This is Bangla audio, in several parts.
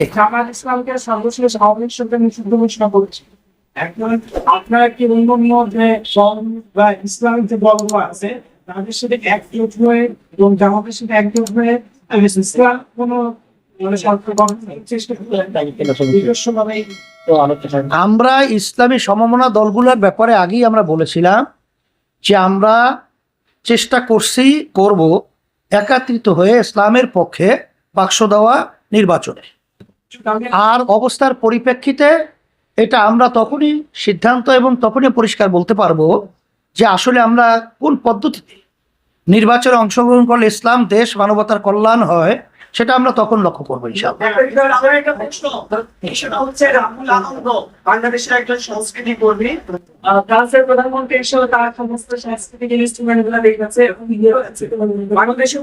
জামাত ইসলামকে সর্বশেষ আওয়ামী লীগ সরকার নিষিদ্ধ ঘোষণা করেছে। এখন আপনারা কি অন্যান্য যে দল বা ইসলামিক যে দলগুলো আছে তাদের সাথে একজোট হয়ে এবং জামাতের সাথে একজোট হয়ে ইসলাম কোন মানে আমরা ইসলামী সমমনা দলগুলোর ব্যাপারে আগেই আমরা বলেছিলাম যে আমরা চেষ্টা করছি করব একাত্রিত হয়ে ইসলামের পক্ষে বাক্স দেওয়া নির্বাচনে। আর অবস্থার পরিপ্রেক্ষিতে এটা আমরা তখনই সিদ্ধান্ত এবং তখনই পরিষ্কার বলতে পারব যে আসলে আমরা কোন পদ্ধতিতে নির্বাচনে অংশগ্রহণ করলে ইসলাম, দেশ, মানবতার কল্যাণ হয়, সেটা আমরা তখন লক্ষ্য করব আনন্দ, বাংলাদেশের একজন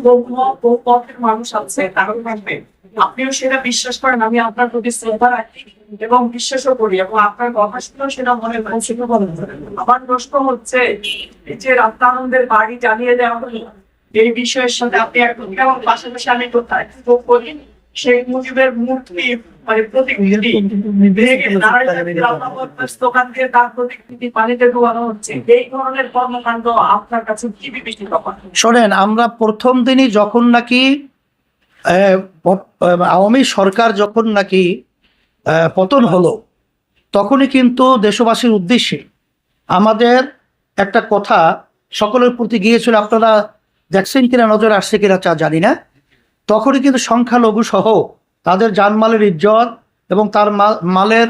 বহু বহু মানুষ আছে, তারও থাকবে আপনিও সেটা বিশ্বাস করেন, আমি আপনার প্রতি শ্রদ্ধা রাখি এবং বিশ্বাসও করি এবং আপনার কথা শুনেও সেটা মনে পারেন আমার প্রশ্ন হচ্ছে, এই যে রাত্তানন্দের বাড়ি জ্বালিয়ে দেওয়া হলো, এই বিষয়ের সাথে আপনি এবং পাশাপাশি আমি কোথায় যোগ করি? সেই মুজিবের মূর্তি মানে প্রতিকৃতি দোকান তার প্রতিকৃতি পানিতে ডুবানো হচ্ছে। এই ধরনের কর্মকাণ্ড আপনার কাছে কি বিবেচিত শোনেন, আমরা প্রথম দিনই যখন নাকি আওয়ামী সরকার যখন নাকি পতন হলো, তখনই কিন্তু দেশবাসীর উদ্দেশ্যে আমাদের একটা কথা সকলের প্রতি গিয়েছিল, আপনারা দেখছেন কিনা, নজর আসছে কিনা তা জানি না। তখনই কিন্তু সংখ্যালঘু সহ তাদের জানমালের ইজ্জত এবং তার মাল- মালের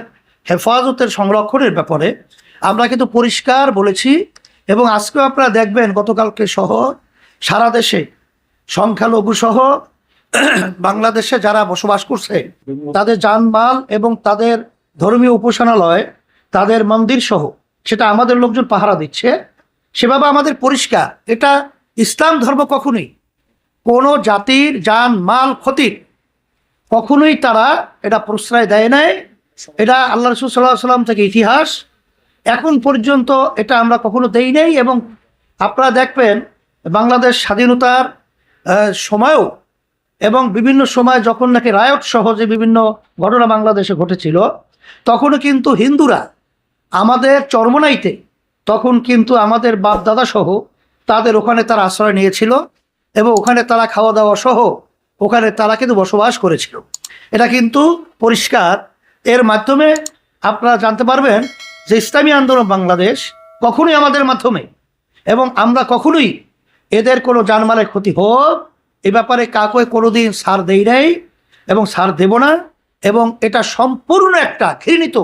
হেফাজতের সংরক্ষণের ব্যাপারে আমরা কিন্তু পরিষ্কার বলেছি এবং আজকেও আপনারা দেখবেন, গতকালকে সহ সারা দেশে সংখ্যালঘু সহ বাংলাদেশে যারা বসবাস করছে, তাদের জানমাল এবং তাদের ধর্মীয় উপাসনালয়, তাদের মন্দির সহ, সেটা আমাদের লোকজন পাহারা দিচ্ছে। সেভাবে আমাদের পরিষ্কার। এটা ইসলাম ধর্ম কখনোই, কোনো জাতির যান মাল ক্ষতির কখনোই তারা এটা প্রশ্রয় দেয় নাই। এটা আল্লাহ রসুল সাল্লাহ সাল্লাম থেকে ইতিহাস। এখন পর্যন্ত এটা আমরা কখনো দেই নাই এবং আপনারা দেখবেন বাংলাদেশ স্বাধীনতার সময়ও এবং বিভিন্ন সময় যখন নাকি রায়ট সহ যে বিভিন্ন ঘটনা বাংলাদেশে ঘটেছিল, তখনও কিন্তু হিন্দুরা আমাদের চরমনাইতে, তখন কিন্তু আমাদের বাপ দাদা সহ তাদের ওখানে তারা আশ্রয় নিয়েছিল এবং ওখানে তারা খাওয়া দাওয়া সহ ওখানে তারা কিন্তু বসবাস করেছিল। এটা কিন্তু পরিষ্কার। এর মাধ্যমে আপনারা জানতে পারবেন যে ইসলামী আন্দোলন বাংলাদেশ কখনোই আমাদের মাধ্যমে এবং আমরা কখনোই এদের কোনো জানমালের ক্ষতি হোক এ ব্যাপারে কাউকে কোনোদিন সার দেই নাই এবং সার দেব না এবং এটা সম্পূর্ণ একটা ঘৃণিত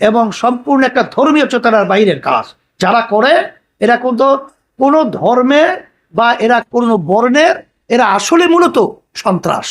এবং সম্পূর্ণ একটা ধর্মীয় চেতনার বাইরের কাজ। যারা করে, এরা কিন্তু কোনো ধর্মে বা এরা কোনো বর্ণের এরা আসলে মূলত সন্ত্রাস।